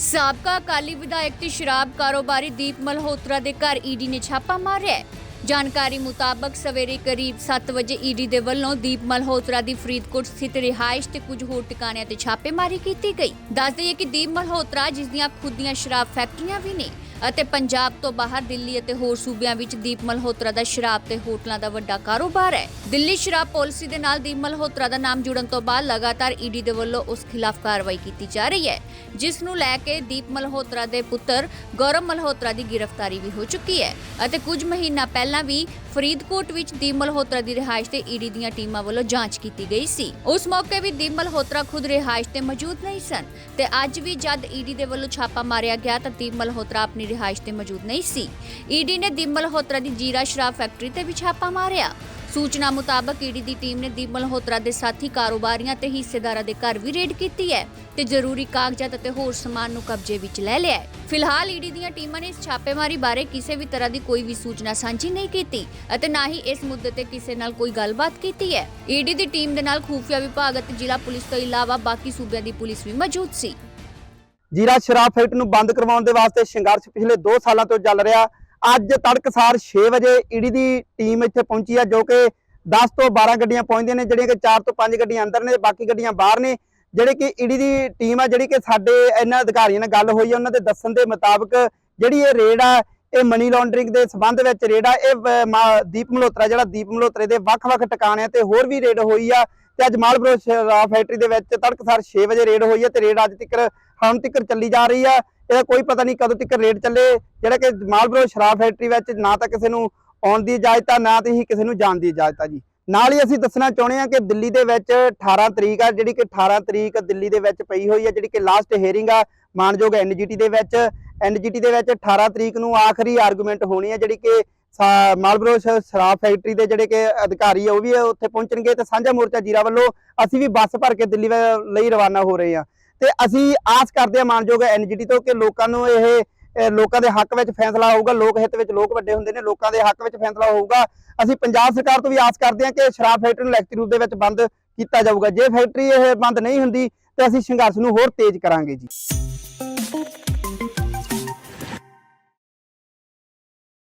ਸਾਬਕਾ ਅਕਾਲੀ ਵਿਧਾਇਕ ਤੇ ਸ਼ਰਾਬ ਕਾਰੋਬਾਰੀ ਦੀਪ ਮਲਹੋਤਰਾ ਦੇ ਘਰ ਈਡੀ ਨੇ ਛਾਪਾ ਮਾਰਿਆ ਹੈ। ਜਾਣਕਾਰੀ ਮੁਤਾਬਕ ਸਵੇਰੇ ਕਰੀਬ 7 ਵਜੇ ਈਡੀ ਦੇ ਵੱਲੋਂ ਦੀਪ ਮਲਹੋਤਰਾ ਦੀ ਫਰੀਦਕੋਟ ਸਥਿਤ ਰਿਹਾਇਸ਼ ਤੇ ਕੁਝ ਹੋਰ ਟਿਕਾਣਿਆਂ ਤੇ ਛਾਪੇਮਾਰੀ ਕੀਤੀ ਗਈ। ਦੱਸ ਦਈਏ ਕਿ ਦੀਪ ਮਲਹੋਤਰਾ ਜਿਸ ਦੀਆਂ ਖੁਦ ਦੀਆਂ ਸ਼ਰਾਬ ਫੈਕਟਰੀਆਂ ਵੀ ਨੇ ਅਤੇ ਪੰਜਾਬ ਤੋਂ ਬਾਹਰ ਦਿੱਲੀ ਅਤੇ ਹੋਰ ਸੂਬਿਆਂ ਵਿੱਚ ਦੀਪ ਮਲਹੋਤਰਾ ਦਾ ਸ਼ਰਾਬ ਤੇ ਹੋਟਲਾਂ ਦਾ ਵੱਡਾ ਕਾਰੋਬਾਰ ਹੈ। ਦਿੱਲੀ ਸ਼ਰਾਬ ਪਾਲਿਸੀ ਦੇ ਨਾਲ ਦੀਪ ਮਲਹੋਤਰਾ ਦਾ ਨਾਮ ਜੁੜਨ ਤੋਂ ਬਾਅਦ ਲਗਾਤਾਰ ਈਡੀ ਦੇ ਵੱਲੋਂ ਉਸ ਖਿਲਾਫ ਕਾਰਵਾਈ ਕੀਤੀ ਜਾ ਰਹੀ ਹੈ, ਜਿਸ ਨੂੰ ਲੈ ਕੇ ਦੀਪ ਮਲਹੋਤਰਾ ਦੇ ਪੁੱਤਰ ਗੌਰਵ ਮਲਹੋਤਰਾ ਦੀ ਗ੍ਰਿਫਤਾਰੀ ਵੀ ਹੋ ਚੁੱਕੀ ਹੈ ਅਤੇ ਕੁਝ ਮਹੀਨਾ ਪਹਿਲਾਂ ਵੀ ਫਰੀਦਕੋਟ ਵਿੱਚ ਦੀਪ ਮਲਹੋਤਰਾ ਦੀ ਰਿਹਾਇਸ਼ ਤੇ ਈਡੀ ਦੀਆਂ ਟੀਮਾਂ ਵੱਲੋਂ ਜਾਂਚ ਕੀਤੀ ਗਈ ਸੀ। ਉਸ ਮੌਕੇ ਵੀ ਦੀਪ ਮਲਹੋਤਰਾ ਖੁਦ ਰਿਹਾਇਸ਼ ਤੇ ਮੌਜੂਦ ਨਹੀਂ ਸਨ ਤੇ ਅੱਜ ਵੀ ਜਦ ਈਡੀ ਦੇ ਵੱਲੋਂ ਛਾਪਾ ਮਾਰਿਆ ਗਿਆ ਤਾਂ ਦੀਪ ਮਲਹੋਤਰਾ ਆਪਣੀ ਰਿਹਾਇਸ਼ ਤੇ ਮੌਜੂਦ ਨਹੀਂ ਸੀ। ਈਡੀ ਨੇ ਦੀਪ ਮਲਹੋਤਰਾ ਦੀ ਜੀਰਾ ਸ਼ਰਾਬ ਫੈਕਟਰੀ ਤੇ ਵੀ ਛਾਪਾ ਮਾਰਿਆ। ਸੂਚਨਾ ਮੁਤਾਬਕ ਈਡੀ ਦੀ ਟੀਮ ਨੇ ਦੀਪ ਮਲਹੋਤਰਾ ਦੇ ਸਾਥੀ ਕਾਰੋਬਾਰੀਆਂ ਤੇ ਹਿੱਸੇਦਾਰਾਂ ਦੇ ਘਰ ਵੀ ਰੇਡ ਕੀਤੀ ਹੈ ਤੇ ਜ਼ਰੂਰੀ ਕਾਗਜ਼ਾਤ ਅਤੇ ਹੋਰ ਸਮਾਨ ਨੂੰ ਕਬਜ਼ੇ ਵਿੱਚ ਲੈ ਲਿਆ ਹੈ। ਫਿਲਹਾਲ ਈਡੀ ਦੀਆਂ ਟੀਮਾਂ ਨੇ ਇਸ ਛਾਪੇਮਾਰੀ ਬਾਰੇ ਕਿਸੇ ਵੀ ਤਰ੍ਹਾਂ ਦੀ ਕੋਈ ਵੀ ਸੂਚਨਾ ਸਾਂਝੀ ਨਹੀਂ ਕੀਤੀ ਅਤੇ ਨਾ ਹੀ ਇਸ ਮੁੱਦੇ ਤੇ ਕਿਸੇ ਨਾਲ ਕੋਈ ਗੱਲਬਾਤ ਕੀਤੀ ਹੈ। ਈਡੀ ਦੀ ਟੀਮ ਦੇ ਨਾਲ ਖੂਫੀਆ ਵਿਭਾਗ ਅਤੇ ਜ਼ਿਲ੍ਹਾ ਪੁਲਿਸ ਤੋਂ ਇਲਾਵਾ ਬਾਕੀ ਸੂਬਿਆਂ ਦੀ ਪੁਲਿਸ ਵੀ ਮੌਜੂਦ ਸੀ। ਜੀਰਾ ਸ਼ਰਾਬ ਫੈਕਟਰੀ ਨੂੰ ਬੰਦ ਕਰਵਾਉਣ ਦੇ ਵਾਸਤੇ ਸੰਘਰਸ਼ ਪਿਛਲੇ 2 ਸਾਲਾਂ ਤੋਂ ਚੱਲ ਰਿਹਾ। ਅੱਜ ਤੜਕਸਾਰ 6 ਵਜੇ ਈਡੀ ਦੀ ਟੀਮ ਇੱਥੇ ਪਹੁੰਚੀ ਆ, ਜੋ ਕਿ 10 ਤੋਂ 12 ਗੱਡੀਆਂ ਪਹੁੰਚਦੀਆਂ ਨੇ, ਜਿਹੜੀਆਂ ਕਿ 4 ਤੋਂ 5 ਗੱਡੀਆਂ ਅੰਦਰ ਨੇ, ਬਾਕੀ ਗੱਡੀਆਂ ਬਾਹਰ ਨੇ। ਜਿਹੜੇ ਕਿ ਈਡੀ ਦੀ ਟੀਮ ਆ, ਜਿਹੜੀ ਕਿ ਸਾਡੇ ਇਹਨਾਂ ਅਧਿਕਾਰੀਆਂ ਨਾਲ ਗੱਲ ਹੋਈ ਹੈ ਉਹਨਾਂ ਦੇ ਦੱਸਣ ਦੇ ਮੁਤਾਬਕ ਜਿਹੜੀ ਇਹ ਰੇਡ ਆ, ਇਹ ਮਨੀ ਲਾਂਡਰਿੰਗ ਦੇ ਸਬੰਧ ਵਿੱਚ ਰੇਡ ਆ, ਇਹ ਮਾ- ਦੀਪ ਮਲਹੋਤਰਾ, ਜਿਹੜਾ ਦੀਪ ਮਲਹੋਤਰੇ ਦੇ ਵੱਖ-ਵੱਖ ਟਿਕਾਣਿਆਂ ਤੇ ਹੋਰ ਵੀ ਰੇਡ ਹੋਈ ਆ। ਤੇ ਅੱਜ ਮਾਲਬਰੋ ਸ਼ਰਾਬ ਫੈਕਟਰੀ ਦੇ ਵਿੱਚ ਤੜਕਸਾਰ 6 ਵਜੇ ਰੇਡ ਹੋਈ ਹੈ ਤੇ ਰੇਡ ਅੱਜ ਤੱਕ ਹੁਣ ਤੱਕ ਚੱਲੀ ਜਾ ਰਹੀ ਆ ਇਹਦਾ ਕੋਈ ਪਤਾ ਨਹੀਂ ਕਦੋਂ ਤੱਕ ਰੇਡ ਚੱਲੇ। ਜਿਹੜਾ ਕਿ ਮਾਲਬਰੋ ਸ਼ਰਾਬ ਫੈਕਟਰੀ ਵਿੱਚ ਨਾ ਤਾਂ ਕਿਸੇ ਨੂੰ ਆਉਣ ਦੀ ਇਜਾਜ਼ਤ ਆ, ਨਾ ਤੇ ਹੀ ਕਿਸੇ ਨੂੰ ਜਾਣ ਦੀ ਇਜਾਜ਼ਤ ਆ ਜੀ। ਨਾਲ ਹੀ ਅਸੀਂ ਦੱਸਣਾ ਚਾਹੁੰਦੇ ਹਾਂ ਕਿ ਦਿੱਲੀ ਦੇ ਵਿੱਚ 18 ਤਰੀਕ ਆ, ਜਿਹੜੀ ਕਿ 18 ਤਰੀਕ ਦਿੱਲੀ ਦੇ ਵਿੱਚ ਪਈ ਹੋਈ ਆ ਜਿਹੜੀ ਕਿ ਲਾਸਟ ਹੇਅਰਿੰਗ ਆ ਮਾਨਯੋਗ ਐਨਜੀਟੀ ਦੇ ਵਿੱਚ। ਐਨਜੀਟੀ ਦੇ ਵਿੱਚ 18 ਤਰੀਕ ਨੂੰ ਆਖਰੀ ਆਰਗੂਮੈਂਟ ਹੋਣੀ ਹੈ, ਜਿਹੜੀ ਕਿ ਮਾਲਬਰੋ ਸ਼ਰਾਬ ਫੈਕਟਰੀ ਦੇ ਜਿਹੜੇ ਕਿ ਅਧਿਕਾਰੀ ਆ, ਉਹ ਵੀ ਉੱਥੇ ਪਹੁੰਚਣਗੇ ਤੇ ਸਾਂਝਾ ਮੋਰਚਾ ਜੀਰਾ ਵੱਲੋਂ ਅਸੀਂ ਵੀ ਬੱਸ ਭਰ ਕੇ ਦਿੱਲੀ ਲਈ ਰਵਾਨਾ ਹੋ ਰਹੇ ਹਾਂ। ਤੇ ਅਸੀਂ ਆਸ ਕਰਦੇ ਹਾਂ ਮਾਨਯੋਗ ਐਨਜੀਟੀ ਤੋਂ ਕਿ ਲੋਕਾਂ ਨੂੰ ਇਹ ਇਹ ਲੋਕਾਂ ਦੇ ਹੱਕ ਵਿੱਚ ਫੈਸਲਾ ਹੋਊਗਾ, ਲੋਕ ਹਿੱਤ ਵਿੱਚ ਲੋਕ ਵੱਡੇ ਹੁੰਦੇ ਨੇ, ਲੋਕਾਂ ਦੇ ਹੱਕ ਵਿੱਚ ਫੈਸਲਾ ਹੋਊਗਾ। ਅਸੀਂ ਪੰਜਾਬ ਸਰਕਾਰ ਤੋਂ ਵੀ ਆਸ ਕਰਦੇ ਹਾਂ ਕਿ ਸ਼ਰਾਬ ਫੈਕਟਰੀ ਨੂੰ ਲਿਖਤੀ ਰੂਪ ਦੇ ਵਿੱਚ ਬੰਦ ਕੀਤਾ ਜਾਊਗਾ। ਜੇ ਫੈਕਟਰੀ ਇਹ ਬੰਦ ਨਹੀਂ ਹੁੰਦੀ, ਤੇ ਅਸੀਂ ਸੰਘਰਸ਼ ਨੂੰ ਹੋਰ ਤੇਜ਼ ਕਰਾਂਗੇ ਜੀ।